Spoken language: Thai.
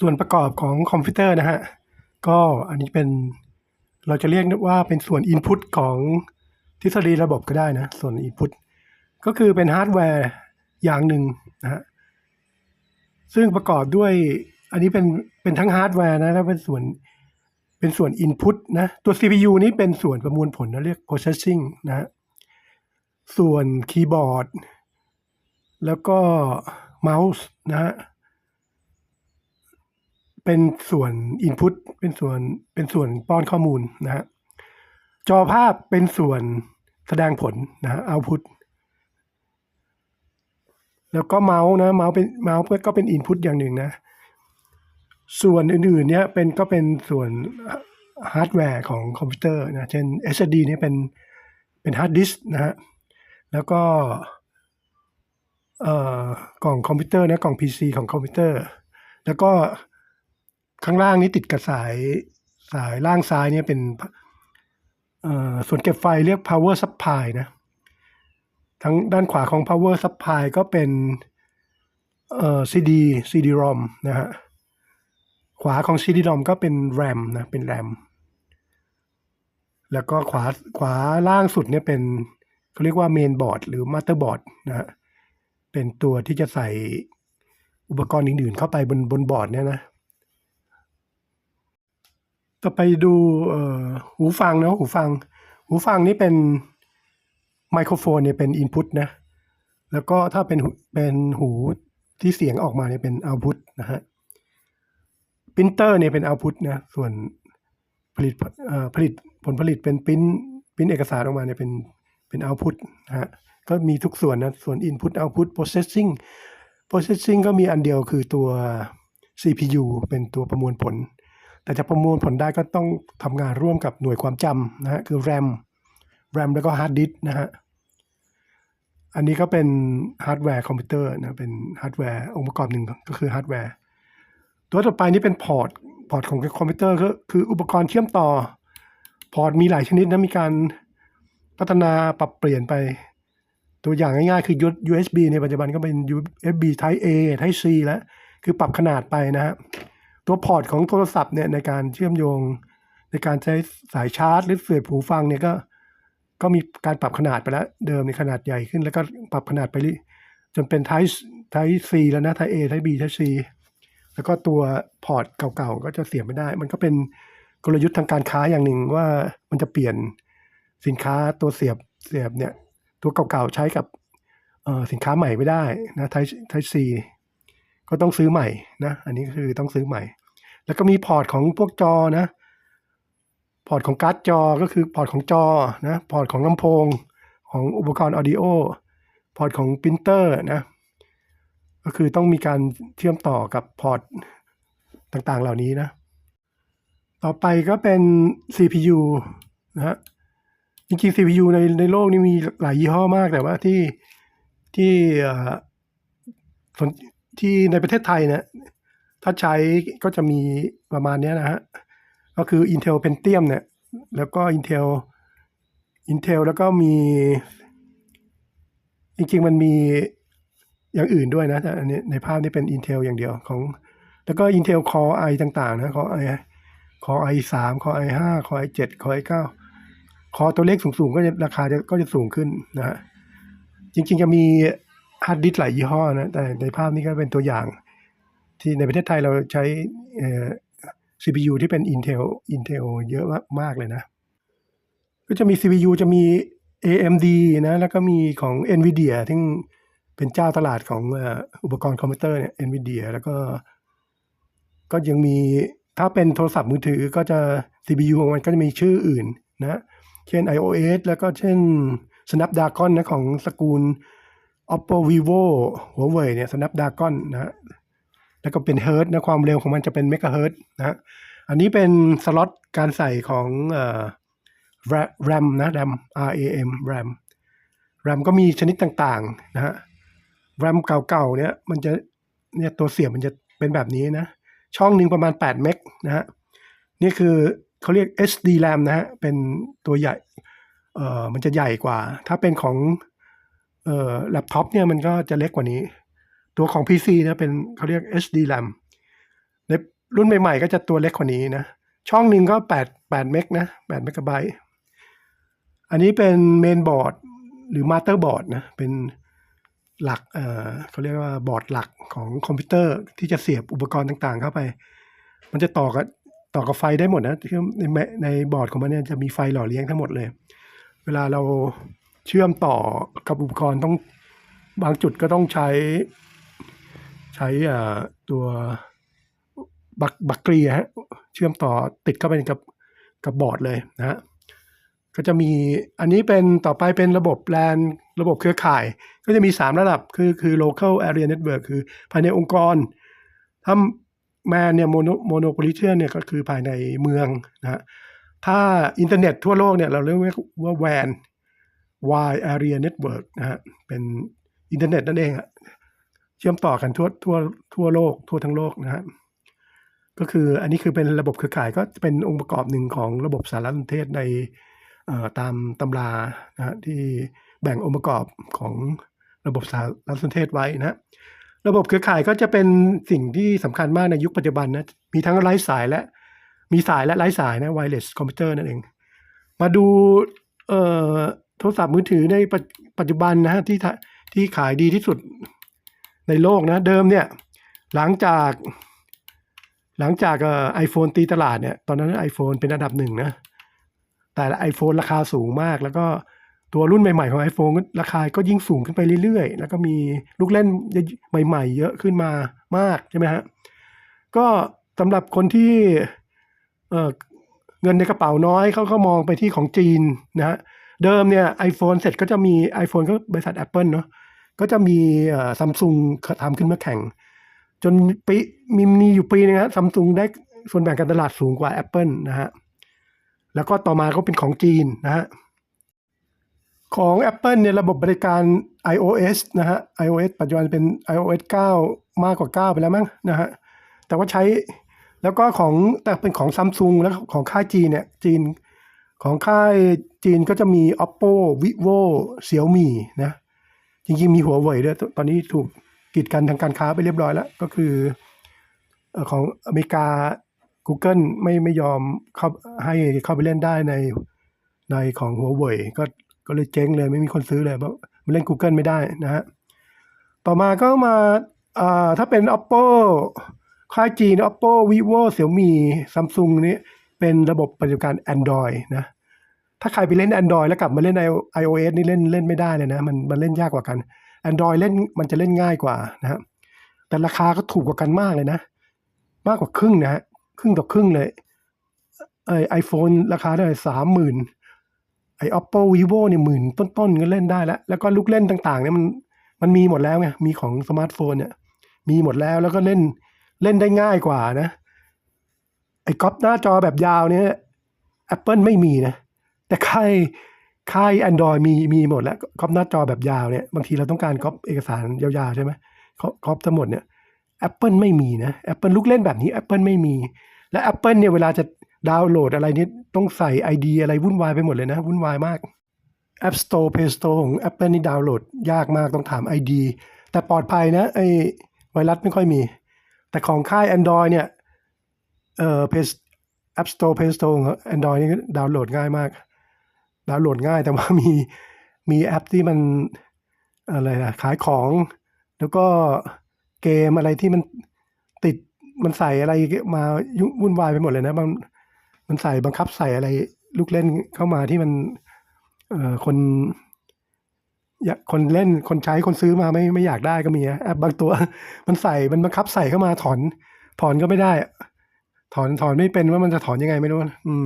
ส่วนประกอบของคอมพิวเตอร์นะฮะ ก็อันนี้เป็นเราจะเรียกว่าเป็นส่วน Input ของทฤษฎีระบบก็ได้นะ ส่วน Input ก็คือเป็นฮาร์ดแวร์อย่างหนึ่งนะฮะ ซึ่งประกอบด้วยอันนี้เป็นเป็นทั้งฮาร์ดแวร์นะแล้วเป็นส่วนเป็นส่วน Input นะตัว CPU นี้เป็นส่วนประมวลผลนะเรียก processing นะฮะส่วนคีย์บอร์ดแล้วก็เมาส์นะฮะ เป็นส่วน Input เป็นส่วนเป็นส่วนป้อนข้อมูลนะฮะจอภาพเป็นส่วนแสดงผลนะฮะ Output แล้วก็เมาส์นะเมาส์เป็นเมาส์ก็เป็น Input อย่างหนึ่งนะ ส่วนอื่นๆเนี่ยเป็นก็เป็นส่วนฮาร์ดแวร์ของคอมพิวเตอร์นะ เช่น SSD เนี่ยเป็นเป็นฮาร์ดดิสก์นะฮะ แล้วก็เอ่อกล่องคอมพิวเตอร์นะกล่อง PC ของคอมพิวเตอร์ แล้วก็ ข้างล่างนี้ติดกับสายสายล่างซ้ายเนี่ยเป็นส่วนเก็บไฟเรียก power supply นะทั้งด้านขวาของ power supply ก็เป็นเอ่อ CD CD-ROM นะฮะ ขวาของ CD-ROM ก็เป็น RAM นะ เป็น RAM แล้วก็ขวาขวาล่างสุดเนี่ยเป็นเขาเรียกว่า main board หรือ motherboard นะฮะ เป็นตัวที่จะใส่อุปกรณ์อื่นๆเข้าไปบนบนบอร์ดเนี่ยนะ ต่อไปดูหูฟังเนาะหูฟัง หูฟังนี่เป็นไมโครโฟนเนี่ยเป็น Input นะแล้วก็ถ้าเป็นเป็นหูที่เสียงออกมาเนี่ยเป็น Output นะฮะปรินเตอร์เนี่ยเป็น Output นะส่วนผลิตผลิตผลผลิตเป็นปริ้นปริ้นเอกสารออกมาเนี่ยเป็นเป็น Output นะฮะก็มีทุกส่วนนะส่วน Input Output Processing Processing ก็มีอันเดียวคือตัว CPU เป็นตัวประมวลผล แต่จะประมวลผลได้ก็ต้องทำงานร่วมกับหน่วยความจำนะฮะคือ RAM RAM แล้วก็ Hard Disk นะฮะอันนี้ก็เป็นฮาร์ดแวร์คอมพิวเตอร์นะเป็นฮาร์ดแวร์องค์ประกอบหนึ่งก็คือฮาร์ดแวร์ตัวต่อไปนี่เป็นพอร์ตพอร์ตของคอมพิวเตอร์ก็คืออุปกรณ์เชื่อมต่อ พอร์ตมีหลายชนิดนะมีการพัฒนาปรับเปลี่ยนไป ตัวอย่างง่ายๆ คือ USB ในปัจจุบันก็เป็น USB Type A Type C แล้ว คือปรับขนาดไปนะฮะ ตัวพอร์ตของโทรศัพท์เนี่ยในการเชื่อมโยง ในการใช้สายชาร์จ หรือเสียบหูฟังเนี่ยก็ก็มีการปรับขนาดไปแล้วเดิมในขนาดใหญ่ขึ้น แล้วก็ปรับขนาดไปจนเป็น Type Type C แล้วนะ Type A Type B Type C แล้วก็ตัวพอร์ตเก่าๆก็จะเสียบไม่ได้ มันก็เป็นกลยุทธ์ทางการค้าอย่างหนึ่งว่ามันจะเปลี่ยนสินค้าตัวเสียบเสียบเนี่ยตัวเก่าๆใช้กับสินค้าใหม่ไม่ได้นะ Type Type C ก็ต้องซื้อใหม่นะ อันนี้คือต้องซื้อใหม่ แล้วก็มีพอร์ตของพวกจอนะ พอร์ตของการ์ดจอก็คือพอร์ตของจอนะ พอร์ตของลำโพง ของอุปกรณ์ออดิโอ พอร์ตของปรินเตอร์นะ ก็คือต้องมีการเชื่อมต่อกับพอร์ตต่างๆเหล่านี้นะ ต่อไปก็เป็น CPU นะฮะ จริงๆ CPU ในในโลกนี้มีหลายยี่ห้อมากแต่ว่าที่ที่อ่อสน ที่ในประเทศไทยเนี่ยถ้าใช้ก็จะมีประมาณนี้นะฮะ ก็คือ Intel Pentium เนี่ย แล้วก็ Intel Intel แล้วก็มี จริงๆ มันมีอย่างอื่นด้วยนะแต่อันนี้ในภาพนี้เป็น Intel อย่างเดียวของ แล้วก็ Intel Core i ต่าง ๆ นะ Core i Core i 3 Core i 5 Core i 7 Core i 9 Core ตัวเลขสูงๆ ก็จะราคาจะก็จะสูงขึ้นนะฮะ จริงๆ จะมี ฮาร์ดดิสหลายยี่ห้อนะแต่ในภาพนี้ก็เป็นตัวอย่าง ที่ในประเทศไทยเราใช้ CPU ที่เป็น Intel Intel เยอะมากเลยนะ ก็จะมี CPU จะมี AMD นะ แล้วก็มีของ NVIDIA ซึ่งเป็นเจ้าตลาดของอุปกรณ์คอมพิวเตอร์เนี่ย NVIDIA แล้วก็ ก็ยังมีถ้าเป็นโทรศัพท์มือถือก็จะ CPU ของมันก็จะมีชื่ออื่นนะ เช่น iOS แล้วก็เช่น Snapdragon นะของสกุล Oppo Vivo Huawei เนี่ย Snapdragon นะฮะแล้วก็เป็นเฮิร์ตนะความเร็วของมันจะเป็นเมกะเฮิร์ตนะฮะอันนี้เป็นสล็อตการใส่ของเอ่อ RAM นะ RAM RAM RAM RAM ก็มีชนิดต่างๆนะฮะ RAM เก่าๆเนี่ยมันจะเนี่ยตัวเสียบมันจะเป็นแบบนี้นะ ช่องหนึ่งประมาณ 8 เมกนะฮะนี่คือเขาเรียก SD RAM นะฮะเป็นตัวใหญ่เอ่อมันจะใหญ่กว่า ถ้าเป็นของ เอ่อแล็ปท็อปเนี่ยมันก็จะเล็กกว่านี้ ตัวของ PC นะเป็นเขาเรียก HD RAM ในรุ่นใหม่ๆ ก็จะตัวเล็กกว่านี้นะ ช่องหนึ่งก็แปดแปดเมกนะแปดเมกะไบต์อันนี้เป็นเมนบอร์ดหรือมาสเตอร์บอร์ดนะ เป็นหลักเอ่อเขาเรียกว่าบอร์ดหลักของคอมพิวเตอร์ที่จะเสียบอุปกรณ์ต่างๆ เข้าไป มันจะต่อกับต่อกับไฟได้หมดนะในในบอร์ดของมันเนี่ยจะมีไฟหล่อเลี้ยงทั้งหมดเลย เวลาเรา เชื่อมต่อกับอุปกรณ์ต้องบางจุดก็ต้องใช้ ใช้ตัวบักบักเกลียฮะเชื่อมต่อติดเข้าไปกับกับบอร์ดเลยนะฮะก็จะมีอันนี้เป็นต่อไปเป็นระบบแลนระบบเครือข่าย ก็จะมี 3 ระดับคือคือ local area network คือภายในองค์กร ถ้าแมนเนี่ยโมโนโมโนโพลิเทียเนี่ยก็คือภายในเมืองนะฮะถ้าอินเทอร์เน็ตทั่วโลกเนี่ยเราเรียกว่า WAN Wide Area Network นะฮะเป็นอินเทอร์เน็ตนั่นเองอะเชื่อมต่อกันทั่วทั่วทั่วโลก ทั่วทั้งโลกนะฮะก็คืออันนี้คือเป็นระบบเครือข่ายก็เป็นองค์ประกอบหนึ่งของระบบสารสนเทศในตามตำรานะที่แบ่งองค์ประกอบของระบบสารสนเทศไว้นะฮะระบบเครือข่ายก็จะเป็นสิ่งที่สำคัญมากในยุคปัจจุบันนะมีทั้งไร้สายและมีสายและไร้สายนะ wireless computer นั่นเอง มาดูเอ่อ ทรศัพท์มือถือในปัจปัจจุบันนะฮะที่ที่ขายดีที่สุดในโลกนะเดิมเนี่ยหลังจากหลังจากไอโฟนตีตลาดเนี่ยตอนนั้น iPhone เป็นอันดับหนึ่งนะแต่ละ iPhone ราคาสูงมาก แล้วก็ตัวรุ่นใหม่ๆของ iPhone ราคาก็ยิ่งสูงขึ้นไปเรื่อยๆ แล้วก็มีลูกเล่นใหม่ ๆ เยอะขึ้นมามากใช่ไหมฮะก็สำหรับคนที่เเงินในกระเป๋าน้อยเขาก็มองไปที่ของจีนนะฮะ เดิมเนี่ย iPhone เสร็จก็จะมี iPhone ก็บริษัท Apple เนาะก็จะมีซัมซุงทำขึ้นมาแข่ง จนปีมีมีอยู่ปีนึงฮะซัมซุงได้ส่วนแบ่งการตลาดสูงกว่า Apple นะฮะแล้วก็ต่อมาก็เป็นของจีนนะฮะของ Apple เนี่ยระบบบริการ iOS นะฮะ iOS ปัจจุบันเป็น iOS 9 มากกว่า 9 ไปแล้วมั้งนะฮะแต่ว่าใช้แล้วก็ของแต่เป็นของซัมซุงแล้วของค่ายจีนเนี่ยจีน ของค่ายจีนก็จะมี oppo vivo xiaomi นะ จริงๆ มีหัวเว่ยด้วย ตอนนี้ถูกกีดกันทางการค้าไปเรียบร้อยแล้ว ก็คือของอเมริกา Google ไม่ไม่ยอมเข้าให้เข้าไปเล่นได้ในในของหัวเว่ยก็ก็เลยเจ๊งเลยไม่มีคนซื้อเลยเพราะมันเล่น Google ไม่ได้นะฮะ ต่อมาก็มาถ้าเป็น oppo ค่ายจีน oppo vivo xiaomi samsung นี่เป็นระบบปฏิบัติการ android นะ ถ้าใครไปเล่น Android แล้วกลับมาเล่น iOS นี่เล่นเล่นไม่ได้เลยนะ มันมันเล่นยากกว่ากัน Android เล่นมันจะเล่นง่ายกว่านะครับแต่ราคาก็ถูกกว่ากันมากเลยนะ มากกว่าครึ่งนะฮะครึ่งต่อครึ่งเลยไอไอโฟนราคาเท่าไหร่สามหมื่นไอ oppo vivo เนี่ยหมื่นต้นๆก็เล่นได้แล้ว แล้วก็ลูกเล่นต่างๆเนี่ยมันมันมีหมดแล้วไงมีของสมาร์ทโฟนเนี่ย มีหมดแล้วแล้วก็เล่นเล่นได้ง่ายกว่านะ ไอ้ก๊อปหน้าจอแบบยาวเนี่ย Apple ไม่มีนะ แต่ค่ายค่าย Android มีมีหมดแล้วก๊อปหน้าจอแบบยาวเนี่ยบางทีเราต้องการก๊อปเอกสารยาวๆใช่ไหมก๊อปทั้งหมดเนี่ย Apple ไม่มีนะ Apple ลูกเล่นแบบนี้ Apple ไม่มี และ Apple เนี่ยเวลาจะดาวน์โหลดอะไรนี่ต้องใส่ ID อะไรวุ่นวายไปหมดเลยนะ วุ่นวายมาก App Store Play Store ของ Apple นี่ดาวน์โหลดยากมากต้องถาม ID แต่ปลอดภัยนะไอไวรัสไม่ค่อยมี แต่ของค่าย Android เนี่ยเอ่อ Play App Store Play Store ของ Android นี่ดาวน์โหลดง่ายมาก ดาวน์โหลดง่ายแต่ว่ามีมีแอปที่มันอะไรนะขายของ แล้วก็เกมอะไรที่มันติดมันใส่อะไรมายุ่งวุ่นวายไปหมดเลยนะมันมันใส่บังคับใส่อะไรลูกเล่นเข้ามาที่มัน เอ่อคนอยากคนเล่นคนใช้คนซื้อมาไม่ไม่อยากได้ก็มีแอปบางตัว มันใส่มันบังคับใส่เข้ามาถอน ถอนก็ไม่ได้ ถอนถอนไม่เป็นว่ามันจะถอนยังไงไม่รู้อืม